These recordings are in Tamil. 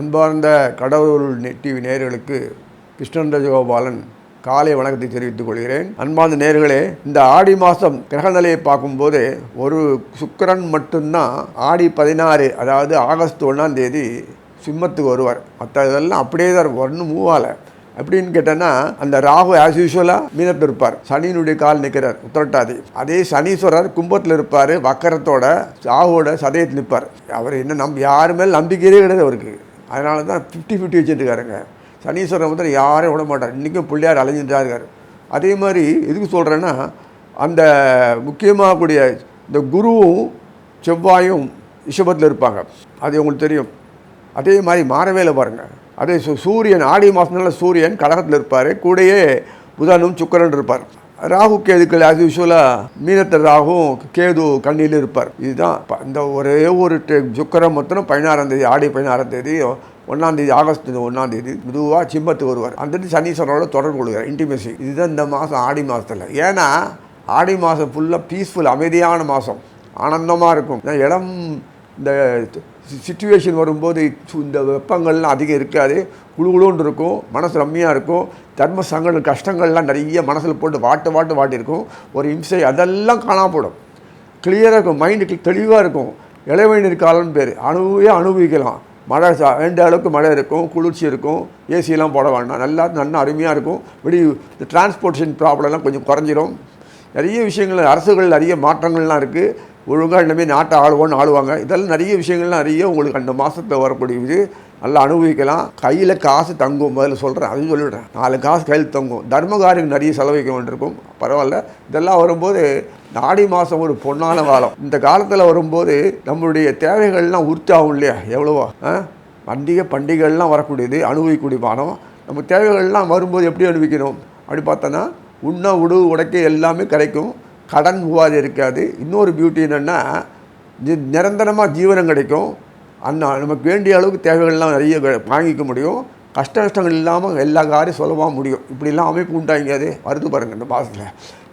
அன்பார்ந்த கடவுள் டிவி நேயர்களுக்கு கிருஷ்ணன் ரஜகோபாலன் காலை வணக்கத்தை தெரிவித்துக் கொள்கிறேன். அன்பார்ந்த நேர்களே இந்த ஆடி மாதம் கிரகநிலையை பார்க்கும்போது ஒரு சுக்கிரன் மட்டும்தான் ஆடி பதினாறு அதாவது ஆகஸ்ட் ஒன்றாம் தேதி சிம்மத்துக்கு வருவார். மற்ற இதெல்லாம் அப்படியே தான் இருக்கும். ஒன்றும் மூவாலை அப்படின்னு கேட்டேன்னா அந்த ராகு ஆஸ் யூஸ்வலாக மீனத்தில் இருப்பார். சனியினுடைய கால் நிற்கிறார் உத்திரட்டாதி. அதே சனீஸ்வரர் கும்பத்தில் இருப்பார் வக்கரத்தோட ராகுவோட சதயத்தில் நிற்பார். அவர் என்ன நம் யாருமே நம்பிக்கையே கிடையாது அவருக்கு. அதனால தான் ஃபிஃப்டி ஃபிஃப்டி வச்சுருக்காருங்க. சனீஸ்வரன் வந்து யாரையும் விட மாட்டார். இன்றைக்கும் பிள்ளையார் அலைஞ்சிட்டு இருக்கார் அதே மாதிரி எதுக்கு சொல்கிறேன்னா அந்த முக்கியமாக கூடிய இந்த குருவும் செவ்வாயும் ரிஷபத்தில் இருப்பாங்க. அது உங்களுக்கு தெரியும். அதே மாதிரி மாறவேல பாருங்கள் அதே சூரியன் ஆடி மாதம்னால சூரியன் கடகத்தில் இருப்பார். கூடயே புதனும் சுக்கரன் இருப்பார். ராகு கேதுக்கள் அது யூஸ்வலாக மீனத்தில் ராகும் கேது கண்ணியில் இருப்பார். இதுதான் இந்த ஒரே ஒரு டெ- மொத்தம் பதினாறாம் தேதி ஆடி பதினாறாம் தேதி ஒன்றாம் தேதி ஆகஸ்ட் ஒன்றாம் தேதி மெதுவாக சிம்மத்துக்கு வருவார். அந்த சனீஸ்வரோட தொடர்பு கொள்கிறார் இன்டிமேசி இதுதான் இந்த மாதம் ஆடி மாதத்தில் ஏன்னா ஆடி மாதம் ஃபுல்லாக பீஸ்ஃபுல் அமைதியான மாதம் ஆனந்தமாக இருக்கும். இடம் இந்த சுச்சுவேஷன் வரும்போது இந்த வெப்பங்கள்லாம் அதிகம் இருக்காது. குழுகுழுன்னு இருக்கும். மனசு ரம்மியாக இருக்கும். தர்ம சங்கடம் கஷ்டங்கள்லாம் நிறைய மனசில் போட்டு வாட்டு வாட்டு வாட்டியிருக்கும் ஒரு இம்சை அதெல்லாம் காணாமல் போடும் கிளியராக இருக்கும் மைண்டுக்கு தெளிவாக இருக்கும். இளவேநீர் காலம்னு பேர். அனுபவியே அனுபவிக்கலாம் மழை சா- வேண்டிய அளவுக்கு மழை இருக்கும். குளிர்ச்சி இருக்கும். ஏசியெல்லாம் போட வேண்டாம். நல்லா நல்லா அருமையாக இருக்கும். இப்படி இந்த டிரான்ஸ்போர்ட்டேஷன் ப்ராப்ளம்லாம் கொஞ்சம் குறைஞ்சிரும். நிறைய விஷயங்கள் அரசுகள் நிறைய மாற்றங்கள்லாம் இருக்குது ஒழுங்காக இனிமேல் நாட்டை ஆளுவோன்னு ஆளுவாங்க. இதெல்லாம் நிறைய விஷயங்கள்லாம் நிறைய உங்களுக்கு அந்த மாதத்தில் வரக்கூடியது நல்லா அனுபவிக்கலாம். கையில் காசு தங்கும் முதல்ல சொல்கிறேன் அதுவும் சொல்லிவிடுறேன் நாலு காசு கையில் தங்கும். தர்மகாரியம் நிறைய செலவழிக்க வேண்டியிருக்கும். பரவாயில்ல. இதெல்லாம் வரும்போது இந்த ஆடி மாதம் ஒரு பொன்னான காலம். இந்த காலத்தில் வரும்போது நம்மளுடைய தேவைகள்லாம் உறுத்தி ஆகும் இல்லையா? எவ்வளவோ ஆ? பண்டிகை பண்டிகைகள்லாம் வரக்கூடியது அனுபவிக்கக்கூடிய பானம் நம்ம தேவைகள்லாம் வரும்போது எப்படி அனுபவிக்கணும்? அப்படி பார்த்தோன்னா உண்ண உடு உடைக்க எல்லாமே கிடைக்கும். கடன் உபாதி இருக்காது. இன்னொரு பியூட்டி என்னென்னா நிரந்தரமாக ஜீவனம் கிடைக்கும். அந்த நமக்கு வேண்டிய அளவுக்கு தேவைகள்லாம் நிறைய க- வாங்கிக்க முடியும். கஷ்ட நஷ்டங்கள் இல்லாமல் எல்லா காரியம் சுலபமாக முடியும். இப்படிலாம் அமைப்பு உண்டாங்க அது வருது பாருங்கள் இந்த மாதத்தில்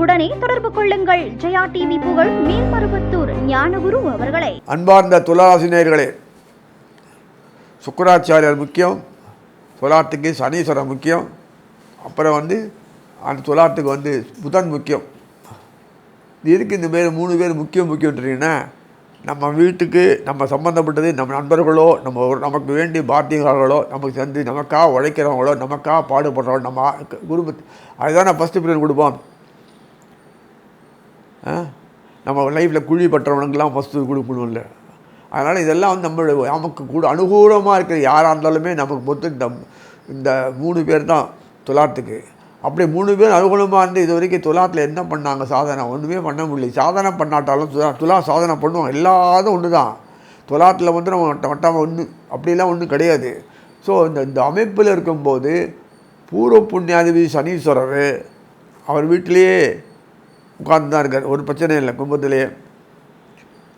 உடனே தொடர்பு கொள்ளுங்கள். ஜெயா டிவி புகழ் மேல்மருவத்தூர் ஞானகுரு அவர்களை. அன்பார்ந்த துளாராசினியர்களே சுக்கராச்சாரியார் முக்கியம் துலாத்துக்கு சனீஸ்வரன் முக்கியம் அப்புறம் வந்து அந்த துலாத்துக்கு வந்து புதன் முக்கியம். இதுக்கு எதுக்கு இந்த பேர் மூணு பேர் முக்கியம் முக்கியன்றீங்கன்னா நம்ம வீட்டுக்கு நம்ம சம்மந்தப்பட்டது நம்ம நண்பர்களோ நம்ம நமக்கு வேண்டிய பாத்தியங்களோ நமக்கு சேர்ந்து நமக்காக உழைக்கிறவங்களோ நமக்காக பாடுபடுறவங்களோ நம்ம குடும்பத்து அதுதான் நான் ஃபஸ்ட்டு பிரியன் கொடுப்போம். நம்ம லைஃப்பில் குழி பற்றவனுக்கெல்லாம் ஃபஸ்ட்டு கொடுக்கணும்ல. அதனால் இதெல்லாம் வந்து நம்மளுடைய நமக்கு கூட அனுகூலமாக இருக்கிற யாராக இருந்தாலுமே நமக்கு மொத்தம் இந்த இந்த மூணு பேர் தான் துலாத்துக்கு. அப்படி மூணு பேர் அனுகூலமாக இருந்து இது வரைக்கும் துலாத்தில் என்ன பண்ணாங்க சாதனை? ஒன்றுமே பண்ண முடியல. சாதனை பண்ணாட்டாலும் துலா துலா சாதனை பண்ணுவோம் எல்லாதும் ஒன்று தான் துலாத்தில் வந்து நம்ம வட்ட வட்டாமல் ஒன்று அப்படிலாம் ஒன்றும் கிடையாது. ஸோ இந்த இந்த அமைப்பில் இருக்கும்போது பூர்வ புண்ணியாதிபதி சனீஸ்வரர் அவர் வீட்டிலேயே உட்கார்ந்து தான் இருக்கார். ஒரு பிரச்சனை இல்லை கும்பத்திலேயே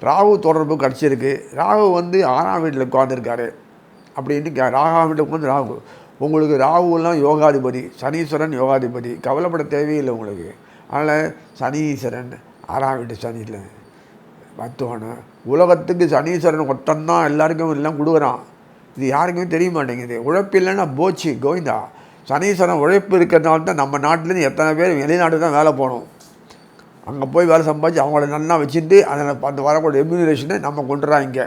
ராகு தொடர்பு கிடச்சிருக்கு ராகு வந்து ஆறாம் வீட்டில் உட்காந்துருக்காரு அப்படின்ட்டு கே- ராகாம் வீட்டில் உட்காந்து ராகு. உங்களுக்கு ராகுலாம் யோகாதிபதி சனீஸ்வரன் யோகாதிபதி. கவலைப்பட தேவையில்லை உங்களுக்கு. அதனால் சனீஸ்வரன் ஆறாம் வீட்டு சனியில் மத்துவான உலகத்துக்கு சனீஸ்வரன் ஒட்டந்தான் எல்லாருக்கும் எல்லாம் கொடுக்குறான். இது யாருக்குமே தெரிய மாட்டேங்குது. உழைப்பு இல்லைன்னா போச்சு கோவிந்தா. சனீஸ்வரன் உழைப்பு இருக்கிறதுனால தான் நம்ம நாட்டிலேருந்து எத்தனை பேர் வெளிநாடு தான் வேலை போகணும். அங்கே போய் வேலை சம்பாதிச்சு அவங்கள நல்லா வச்சுட்டு அதில் அந்த வரக்கூடிய ரெம்யூனரேஷனை நம்ம கொண்டுறான் இங்கே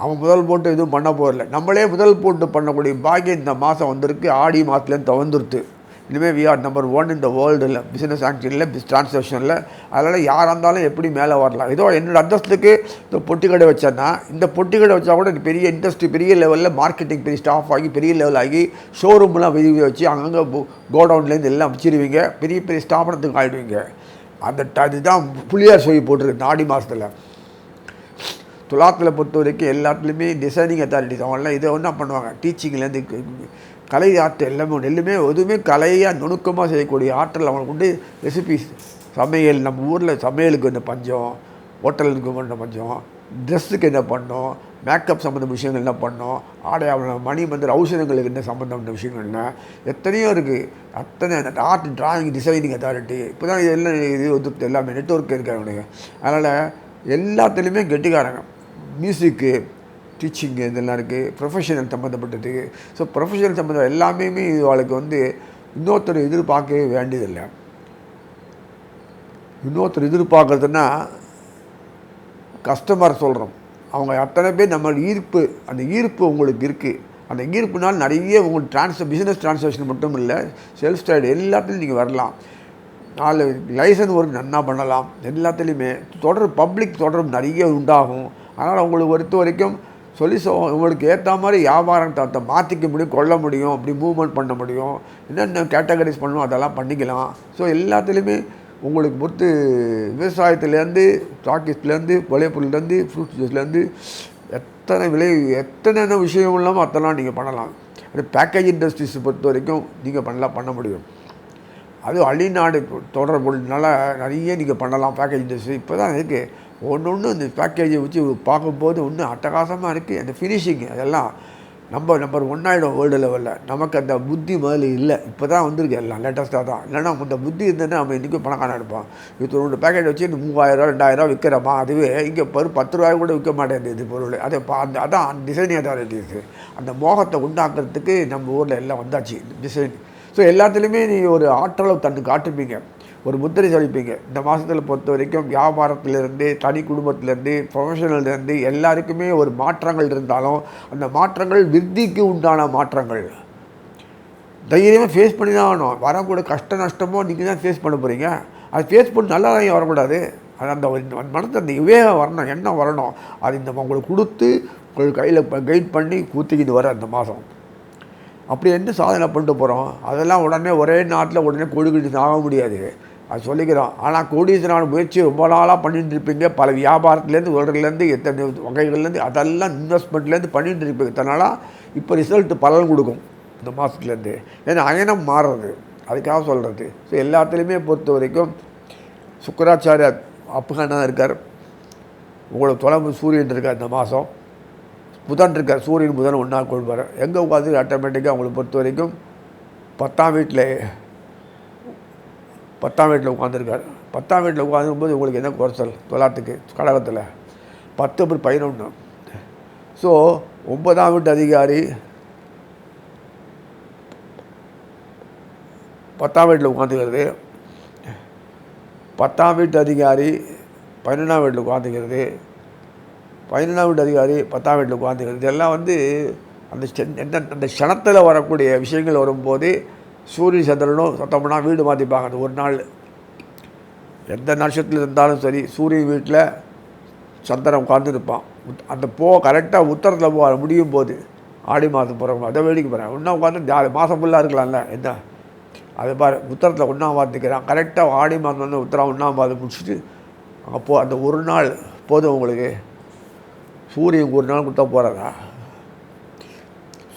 அவன் முதல் போட்டு எதுவும் பண்ண போகிறல நம்மளே முதல் போட்டு பண்ணக்கூடிய பாக்கியம் இந்த மாதம் வந்திருக்கு. ஆடி மாதத்துலேருந்து துவந்துருத்து இனிமேல் வி ஆர் நம்பர் ஒன் இந்த வேர்ல்டில் பிஸ்னஸ் ஆக்டிவில் பிஸ் டிரான்சாக்ஷனில் அதனால் யாராக இருந்தாலும் எப்படி மேலே வரலாம். ஏதோ என்னோடய அந்தஸ்துக்கு இந்த பொட்டி கடை வச்சேன்னா இந்த பொட்டி கடை வச்சா கூட பெரிய இண்டஸ்ட்ரி பெரிய லெவலில் மார்க்கெட்டிங் பெரிய ஸ்டாஃப் ஆகி பெரிய லெவல் ஆகி ஷோரூம்லாம் வெளியே வச்சு அங்கங்கே கோடவுன்லேருந்து எல்லாம் வச்சிருவீங்க. பெரிய பெரிய ஸ்டாபனத்துக்கு ஆகிடுவீங்க அந்த அதுதான் புளியார் சொல்லி போட்டிருக்கு இந்த ஆடி மாதத்தில் துலாத்தில் பொறுத்த வரைக்கும் எல்லாத்துலேயுமே டிசைனிங் அத்தாரிட்டிஸ் அவங்களாம் இதை ஒன்றா பண்ணுவாங்க. டீச்சிங்லேருந்து கலை ஆற்றல் எல்லாமே எல்லாமே எதுவுமே கலையாக நுணுக்கமாக செய்யக்கூடிய ஆற்றல் அவங்களுக்கு உண்டு. ரெசிபிஸ் சமையல் நம்ம ஊரில் சமையலுக்கு என்ன பஞ்சம் ஹோட்டலுக்கு என்ன பஞ்சம் ட்ரெஸ்ஸுக்கு என்ன பண்ணோம் மேக்கப் சம்மந்த விஷயங்கள் என்ன பண்ணோம்? ஆடை ஆவணம் மணி மந்திர ஔஷதங்களுக்கு என்ன சம்மந்தப்பட்ட விஷயங்கள் என்ன? எத்தனையோ இருக்குது அத்தனை ஆர்ட் டிராயிங் டிசைனிங் அத்தாரிட்டி இப்போ தான் எல்லாம் இது வந்து எல்லாமே நெட்ஒர்க் இருக்காங்க அதனால் எல்லாத்துலேயுமே கெட்டிக்காரங்க. மியூசிக்கு டீச்சிங்கு இதெல்லாம் இருக்குது ப்ரொஃபஷனல் சம்மந்தப்பட்டது ஸோ ப்ரொஃபஷனல் சம்மந்தம் எல்லாமே இவளுக்கு வந்து இன்னொருத்தர் எதிர்பார்க்கவே வேண்டியதில்லை. இன்னொருத்தர் எதிர்பார்க்குறதுன்னா கஸ்டமர் சொல்கிறோம் அவங்க அத்தனை பேர் நம்ம ஈர்ப்பு அந்த ஈர்ப்பு உங்களுக்கு இருக்குது அந்த ஈர்ப்புனால் நிறைய உங்களுக்கு ட்ரான்ஸ் பிஸ்னஸ் ட்ரான்சாக்ஷன் மட்டும் இல்லை செல்ஃப் ஸ்டைடு எல்லாத்துலேயும் நீங்கள் வரலாம். நாலு லைசன்ஸ் ஒர்க் நன்னா பண்ணலாம். எல்லாத்துலேயுமே தொடர் பப்ளிக் தொடர்பு நிறைய உண்டாகும். அதனால் உங்களுக்கு பொறுத்த வரைக்கும் சொல்லி சொ உங்களுக்கு ஏற்ற மாதிரி வியாபாரம் தத்தை மாற்றிக்க முடியும் கொள்ள முடியும் அப்படி மூவ்மெண்ட் பண்ண முடியும். என்னென்ன கேட்டகரிஸ் பண்ணணும் அதெல்லாம் பண்ணிக்கலாம். ஸோ எல்லாத்துலேயுமே உங்களுக்கு பொறுத்து விவசாயத்துலேருந்து ஸ்டாக்கிஸ்ட்லேருந்து விளைபொருள்லேருந்து ஃப்ரூட் ஜூஸ்லேருந்து எத்தனை விலை எத்தனை விஷயம் இல்லாமல் அத்தெல்லாம் நீங்கள் பண்ணலாம். அது பேக்கேஜ் இண்டஸ்ட்ரீஸ் பொறுத்த வரைக்கும் நீங்கள் பண்ணலாம் பண்ண முடியும். அது அழிநாடு தொடர்புனால நிறைய நீங்கள் பண்ணலாம் பேக்கேஜ் இண்டஸ்ட்ரி இப்போ தான் இருக்குது ஒன்று ஒன்று அந்த பேக்கேஜை வச்சு பார்க்கும்போது ஒன்று அட்டகாசமாக இருக்குது அந்த ஃபினிஷிங் அதெல்லாம் நம்ம நம்பர் ஒன் ஆகிடும் வேர்ல்டு லெவலில் நமக்கு அந்த புத்தி முதல்ல இல்லை. இப்போ தான் வந்திருக்கு எல்லாம் லேட்டஸ்ட்டாக தான். இல்லைன்னா அந்த புத்தி இருந்ததுன்னா நம்ம இன்றைக்கும் பணக்காரன் எடுப்போம் இப்போ ரெண்டு பேக்கெட் வச்சு மூவாயிரம் ரெண்டாயிரம் விற்கிறோமா அதுவே இங்கே பரு பத்து ரூபாய் கூட விற்க மாட்டேங்குது பொருள். அதை பா அந்த அதான் தான் அத்தாரிட்டிஸ் அந்த மோகத்தை உண்டாக்குறதுக்கு நம்ம ஊரில் எல்லாம் வந்தாச்சு டிசைன் ஸோ எல்லாத்துலேயுமே நீ ஒரு ஆற்றலை தந்து காட்டுப்பீங்க ஒரு முத்திரை செலுப்பீங்க இந்த மாதத்தில் பொறுத்த வரைக்கும் வியாபாரத்திலேருந்து தனி குடும்பத்திலேருந்து ப்ரொஃபஷனல்லேருந்து எல்லாருக்குமே ஒரு மாற்றங்கள் இருந்தாலும் அந்த மாற்றங்கள் விருத்திக்கு உண்டான மாற்றங்கள். தைரியமாக ஃபேஸ் பண்ணி தான் ஆகணும். வரக்கூடிய கஷ்ட நஷ்டமோ நீங்கள் தான் ஃபேஸ் பண்ண போகிறீங்க அது ஃபேஸ் பண்ணி நல்லா தான் வரக்கூடாது? அது அந்த மனத்தை அந்த விவேகம் வரணும். எண்ணம் வரணும்? அது இந்த உங்களுக்கு கொடுத்து உங்களுக்கு கையில் கைட் பண்ணி கூத்திக்கிட்டு வர அந்த மாதம் அப்படி என்ன சாதனை பண்ணிட்டு போகிறோம் அதெல்லாம் உடனே ஒரே நாட்டில் உடனே கொழுக்கிட்டு ஆக முடியாது. அது சொல்லிக்கிறோம். ஆனால் கோடீஸ்வரன் முயற்சி ரொம்ப நாளாக பண்ணிட்டு இருப்பீங்க பல வியாபாரத்துலேருந்து உலகிலேருந்து எத்தனை வகைகள்லேருந்து அதெல்லாம் இன்வெஸ்ட்மெண்ட்லேருந்து பண்ணிட்டு இருப்பீங்க இத்தனை இப்போ ரிசல்ட்டு பலன் கொடுக்கும். இந்த மாதத்துலேருந்து ஏன்னா அயனம் மாறுறது. அதுக்காக சொல்கிறது ஸோ எல்லாத்துலேயுமே பொறுத்த வரைக்கும் சுக்கராச்சாரியார் அப்புகண்ணா இருக்கார். உங்களுக்கு தொலைவு சூரியன் இருக்கார் இந்த மாதம் புதன் இருக்கார். சூரியன் புதன் ஒன்றா கொள்வார் எங்கே உட்காந்து ஆட்டோமேட்டிக்காக அவங்களை பொறுத்த வரைக்கும் பத்தாம் வீட்டில் பத்தாம் வீட்டில் உட்காந்துருக்கார். பத்தாம் வீட்டில் உட்காந்துருக்கும்போது உங்களுக்கு என்ன குறைச்சல்? தொள்ளாத்துக்கு கடகத்தில் பத்து அப்படி பதினொன்று ஸோ ஒன்பதாம் வீட்டு அதிகாரி பத்தாம் வீட்டில் உட்காந்துக்கிறது. பத்தாம் வீட்டு அதிகாரி பதினொன்றாம் வீட்டில் உட்காந்துக்கிறது. பதினொன்றாம் வீட்டு அதிகாரி பத்தாம் வீட்டில் உட்காந்துக்கிறது. இதெல்லாம் வந்து அந்த சென்- எந்த அந்த க்ஷணத்தில் வரக்கூடிய விஷயங்கள் வரும்போது சூரிய சந்திரனும் சத்தம்னா வீடு மாற்றிப்பாங்க அந்த ஒரு நாள். எந்த நட்சத்திரத்தில் இருந்தாலும் சரி சூரியன் வீட்டில் சந்திரன் உட்கார்ந்து இருப்பான் அந்த போ கரெக்டாக உத்தரத்தில் போ முடியும் போது ஆடி மாதம் போகிறவங்க அதை வேடிக்கை போகிறேன் இன்னும் உட்காந்து ஜாலி மாதம் ஃபுல்லாக இருக்கலாம்ல என்ன? அது பாரு உத்தரத்தில் ஒன்றாம் பார்த்துக்கிறான் கரெக்டாக ஆடி மாதம் வந்து உத்தரம் ஒன்றாம் பாதம் முடிச்சுட்டு அங்கே போ அந்த ஒரு நாள் போதும் உங்களுக்கு. சூரியன் ஒரு நாள் கொடுத்தா போகிறதா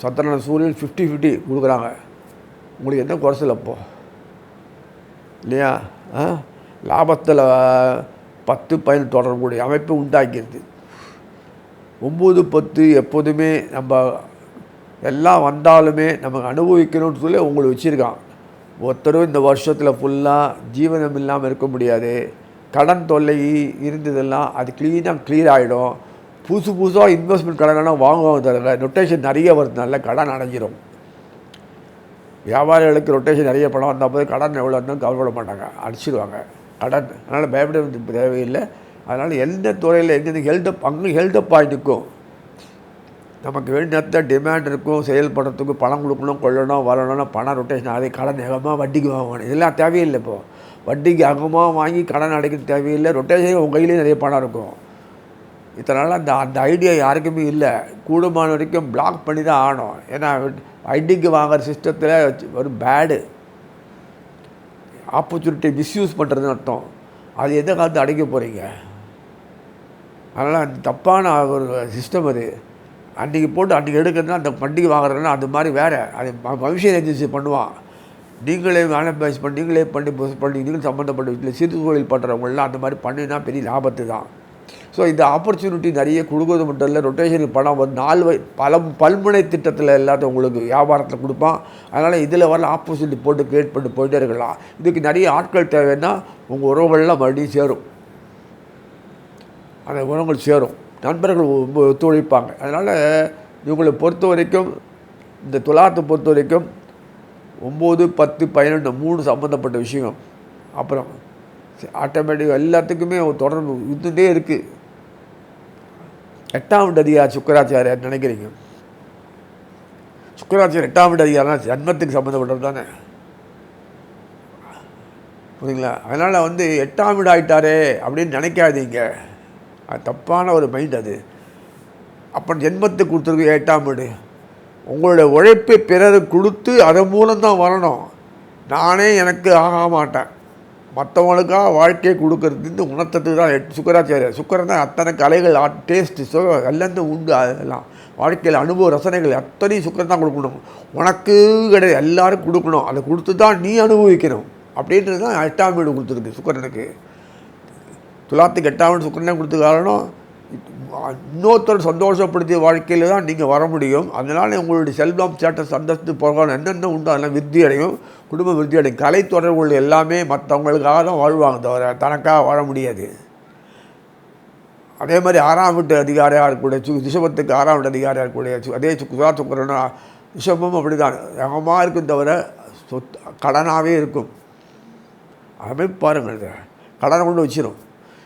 சந்திரன் சூரியன் ஃபிஃப்டி ஃபிஃப்டி கொடுக்குறாங்க. உங்களுக்கு என்ன குறைச்சல் அப்போ? இல்லையா? ஆ? லாபத்தில் பத்து பயன் தொடரக்கூடிய அமைப்பு உண்டாக்கிடுது ஒம்பது பத்து எப்போதுமே நம்ம எல்லாம் வந்தாலுமே நமக்கு அனுபவிக்கணும்னு சொல்லி உங்களை வச்சுருக்கான் ஒருத்தரும் இந்த வருஷத்தில் ஃபுல்லாக ஜீவனம் இல்லாமல் இருக்க முடியாது. கடன் தொல்லை இருந்ததெல்லாம் அது க்ளீனாக க்ளியர் ஆகிடும் புதுசு புதுசாக இன்வெஸ்ட்மெண்ட் கடனெல்லாம் வாங்குவாங்க தவிர நொட்டேஷன் நிறைய வருதுனால கடன் அடைஞ்சிரும். வியாபாரிகளுக்கு ரொட்டேஷன் நிறைய பணம் வந்தால் போது கடன் எவ்வளோன்னு கவலைப்பட மாட்டாங்க. அடிச்சிடுவாங்க. கடன் அதனால் பயப்பட தேவையில்லை. அதனால் எந்த துறையில் எங்கேருந்து ஹெல்டப் அங்கே ஹெல்டப் ஆகி நிற்கும் நமக்கு வேண்டிய டிமாண்ட் இருக்கும் செயல்படுறதுக்கு பணம் கொடுக்கணும் கொள்ளணும் வரணும்னா பணம் ரொட்டேஷன் ஆகி கடன் வேகமாக வட்டிக்கு வாங்கணும் இதெல்லாம் தேவையில்லை இப்போது வட்டிக்கு அகமாக வாங்கி கடன் அடைக்க தேவையில்லை. ரொட்டேஷன் உங்கள் கையிலேயே நிறைய பணம் இருக்கும். இதனால் அந்த அந்த ஐடியா யாருக்குமே இல்லை. கூடுமான வரைக்கும் பிளாக் பண்ணி தான் ஆகணும். ஏன்னா ஐடிக்கு வாங்குற சிஸ்டத்தில் ஒரு பேடு ஆப்பர்ச்சுனிட்டி மிஸ்யூஸ் பண்ணுறதுன்னு அர்த்தம். அது எந்த காலத்து அடைக்க போகிறீங்க அதனால் அந்த தப்பான ஒரு சிஸ்டம் அது. அன்றைக்கி போட்டு அன்றைக்கி எடுக்கிறதுனா அந்த பண்டிகை வாங்குறதுனா அது மாதிரி வேறு. அது ம- பவிஷ்ய ஏஜென்சி பண்ணுவான். நீங்களே மேனபைஸ் பண்ணி நீங்களே பண்ணி பண்ணி நீங்கள் சம்மந்தப்பட்ட வீட்டில் சிறு தொழில் பண்ணுறவங்களாம் அந்த மாதிரி பண்ணினா பெரிய லாபத்து தான் ஸோ இந்த ஆப்பர்ச்சுனிட்டி நிறைய கொடுக்கறது மட்டும் இல்லை ரொட்டேஷனுக்கு பணம் வந்து நாலு வை பல பல்முனை திட்டத்தில் எல்லாத்தையும் உங்களுக்கு வியாபாரத்தில் கொடுப்பான். அதனால் இதில் வர ஆப்பர்ச்சுனிட்டி போட்டு கிரியேட் பண்ணி போயிட்டே இருக்கலாம். இதுக்கு நிறைய ஆட்கள் தேவைன்னா உங்கள் உறவுகள்லாம் மறுபடியும் சேரும். அந்த உணவுகள் சேரும். நண்பர்கள் ஒ- ஒத்துழைப்பாங்க. அதனால் இவங்களை பொறுத்த வரைக்கும் இந்த துலாத்தை பொறுத்த வரைக்கும் ஒம்பது பத்து பதினொன்று மூணு சம்மந்தப்பட்ட விஷயம். அப்புறம் ஆட்டோமேட்டிக் எல்லாத்துக்குமே தொடர்பு இருந்துகிட்டே இருக்குது எட்டாம் வீட்டு சுக்கராச்சாரியார் நினைக்கிறீங்க? சுக்கராச்சாரியர் எட்டாம் அதிகாரம்னா ஜன்மத்துக்கு சம்மந்தப்பட்டது தானே. புரியுங்களா அதனால் வந்து எட்டாம் வீடு ஆயிட்டாரே அப்படின்னு நினைக்காதீங்க. அது தப்பான ஒரு மைண்ட் அது. அப்போ ஜென்மத்துக்கு கொடுத்துருக்கு எட்டாம் வீடு. உங்களுடைய உழைப்பை பிறருக்கு கொடுத்து அதன் மூலம்தான் வரணும். நானே எனக்கு ஆக மாட்டேன். மற்றவங்களுக்காக வாழ்க்கையை கொடுக்கறது இந்த உணர்த்தத்துக்கு தான். சுக்கராச்சாரியா சுக்கரன் தான் அத்தனை கலைகள் டேஸ்ட்டு சோ எல்லாந்து உண்டு அதெல்லாம். வாழ்க்கையில் அனுபவ ரசனைகள் அத்தனையும் சுக்கரன் தான் கொடுக்கணும். உனக்கு கிடையாது எல்லாரும் கொடுக்கணும். அதை கொடுத்து தான் நீ அனுபவிக்கணும். அப்படின்றது தான் எட்டாம் வீடு கொடுத்துருக்கு சுக்கரனுக்கு. துலாத்துக்கு எட்டாம் வீடு சுக்கரனே கொடுத்து காரணம் இன்னொருத்தர் சந்தோஷப்படுத்திய வாழ்க்கையில் தான் நீங்கள் வர முடியும். அதனால் உங்களுடைய செல்வம் சேட்டை அந்தஸ்து போகணும் என்னென்ன உண்டோ அதெல்லாம் விருத்தி அடையும் குடும்ப விருத்தி அடையும் கலை தொடர்புகள் எல்லாமே மற்றவங்களுக்காக தான் வாழ்வாங்க தவிர தனக்காக வாழ முடியாது. அதே மாதிரி ஆறாம் வீட்டு அதிகாரியாக இருக்கக்கூடிய சு ரிஷபத்துக்கு ஆறாம் வீட்டு அதிகாரியாக இருக்கக்கூடிய அதே சுக்குதா சுக்கரனா ரிஷபம் அப்படி தான் ரகமாக இருக்கும் தவிர சொத் கடனாகவே இருக்கும். அமைப்பு பாருங்கள் கடனை கொண்டு வச்சிடும்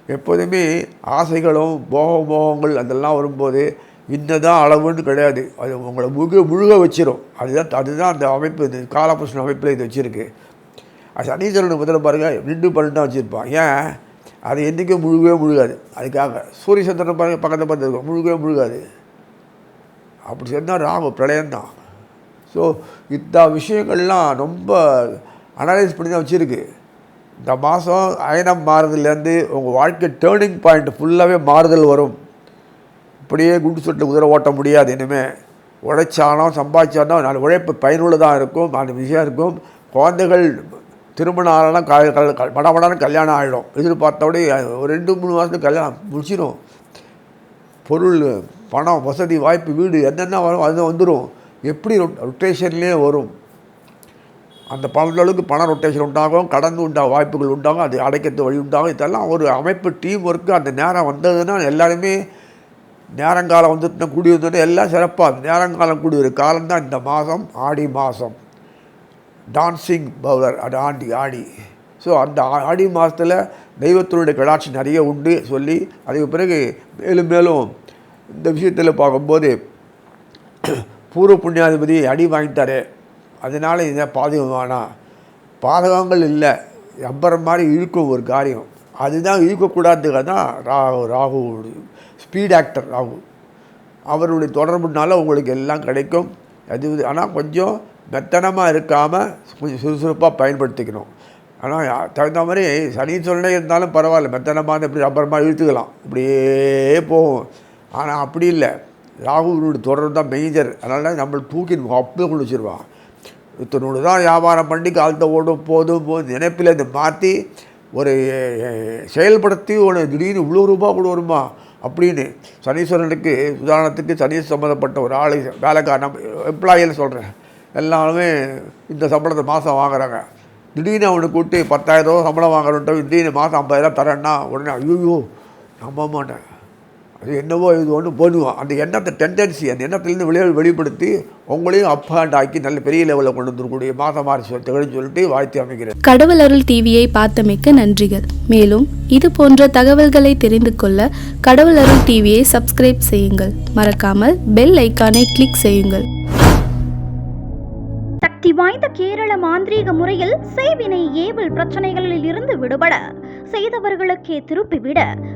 எப்போதுமே ஆசைகளும் போக மோகங்கள் அதெல்லாம் வரும்போது இன்னதான் அளவுன்னு கிடையாது. அது உங்களை முழுக முழுக வச்சிடும் அதுதான் அதுதான் அந்த அமைப்பு இது காலபுருஷன் அமைப்பில் இது வச்சுருக்கு. அது சனீஸ்வரனுக்கு முதல்ல பாருங்கள் ரெண்டு பன்னெண்டு தான் வச்சுருப்பான். ஏன்? அது என்றைக்கும் முழுகவே முழுகாது. அதுக்காக சூரிய சந்திரன் பாருங்கள் பக்கத்தில் பார்த்துருக்கோம். முழுகவே முழுகாது. அப்படி சொன்னால் ராகு பிரளயம்தான். ஸோ இந்த விஷயங்கள்லாம் ரொம்ப அனலைஸ் பண்ணி தான் வச்சுருக்கு. இந்த மாதம் அயனம் மாறுதலேருந்து உங்கள் வாழ்க்கை டேர்னிங் பாயிண்ட் ஃபுல்லாகவே மாறுதல் வரும். இப்படியே குண்டு சுட்டு குதிரை ஓட்ட முடியாது இனிமேல் உழைச்சாலும் சம்பாதிச்சாலும் நாலு உழைப்பு பயனுள்ளதாக இருக்கும் நாலு விஷயம் இருக்கும். குழந்தைகள் திருமணம் ஆகலாம் க க- கல்யாணம் ஆகிடும் எதிர்பார்த்தபடி ஒரு ரெண்டு மூணு மாதத்துக்கு கல்யாணம் முடிச்சிடும் பொருள் பணம் வசதி வாய்ப்பு வீடு என்னென்ன வரும் அது வந்துடும் எப்படி ரொட்டேஷன்லேயே வரும். அந்த பலர்களுக்கு பண ரொட்டேஷன் உண்டாகும் கடன் உண்டாக வாய்ப்புகள் உண்டாகும் அது அடைக்கிறது வழி உண்டாகும். இதெல்லாம் ஒரு அமைப்பு டீம் ஒர்க்கு அந்த நேரம் வந்ததுன்னா எல்லாருமே நேரங்காலம் வந்துட்டு கூடி வந்துட்டு எல்லாம் சிறப்பாக நேரங்காலம் கூடி ஒரு காலம்தான் இந்த மாதம் ஆடி மாதம். டான்சிங் பவுலர் அது ஆண்டி ஆடி. ஸோ அந்த ஆடி மாதத்தில் தெய்வத்தினுடைய கடாட்சி நிறைய உண்டு சொல்லி அதுக்கு பிறகு மேலும் மேலும் இந்த விஷயத்தில் பார்க்கும்போது பூர்வ புண்ணியாதிபதி அடி வாங்கிட்டாரு. அதனால் இதை பாதகம் பாதகங்கள் இல்லை ரப்பர் மாதிரி இழுக்கும் ஒரு காரியம். அதுதான் இழுக்கக்கூடாதுக்காக தான் ராகு ராகு ஸ்பீட் ஆக்டர் ராகு. அவருடைய தொடர்புனால உங்களுக்கு எல்லாம் கிடைக்கும். அது ஆனால் கொஞ்சம் மெத்தனமாக இருக்காமல் கொஞ்சம் சுறுசுறுப்பாக பயன்படுத்திக்கணும். ஆனால் தகுந்த மாதிரி சனீஸ்வரனே இருந்தாலும் பரவாயில்ல மெத்தனமாக இப்படி ரப்பரமாக இழுத்துக்கலாம். இப்படியே போகும். ஆனால் அப்படி இல்லை. ராகுனுடைய தொடர்பு தான் மேஜர் அதனால நம்மளை தூக்கி அப்படியே கொண்டு வச்சுருவான். இத்தனோடு தான் வியாபாரம் பண்ணி காலத்தை ஓடும் போதும் போதும் நினைப்பில் இதை மாற்றி ஒரு செயல்படுத்தி ஒரு திடீர்னு இவ்வளோ ரூபா கூட வருமா அப்படின்னு சனீஸ்வரனுக்கு உதாரணத்துக்கு சனீஸ் சம்மந்தப்பட்ட ஒரு ஆளை வேலைக்காரன் எம்ப்ளாயின்னு சொல்கிறேன் எல்லாருமே இந்த சம்பளத்தை மாதம் வாங்குறாங்க. திடீர்னு அவனுக்கு கூட்டி பத்தாயிரம் ரூபா சம்பளம் வாங்குறோன்ட்டு திடீர்னு மாதம் ஐம்பதாயிரம் தரேன்னா உடனே ஐயோ நம்ப மாட்டேன். என்னவோ இது ஒன்று பண்ணுவோம் அந்த எண்ணத்தை டெண்டன்சி அந்த எண்ணத்துலேருந்து வெளியே வெளிப்படுத்தி உங்களையும் அப் ஹேண்ட் ஆக்கி நல்ல பெரிய லெவலில் கொண்டு வந்துருக்கூடிய மாதம் மாறி சொல்லி திகழ்ச்சி சொல்லிட்டு வாழ்த்தி அமைக்கிறேன். கடவுள் அருள் டிவியை பார்த்தமைக்க நன்றிகள். மேலும் இது போன்ற தகவல்களை தெரிந்து கொள்ள கடவுள் அருள் டிவியை சப்ஸ்கிரைப் செய்யுங்கள். மறக்காமல் பெல் ஐக்கானை கிளிக் செய்யுங்கள். சக்தி வாய்ந்த கேரள மாந்திரீக முறையில் செய்வினை ஏவல் பிரச்சனைகளில் இருந்து விடுபட செய்தவர்களுக்கே திருப்பிவிட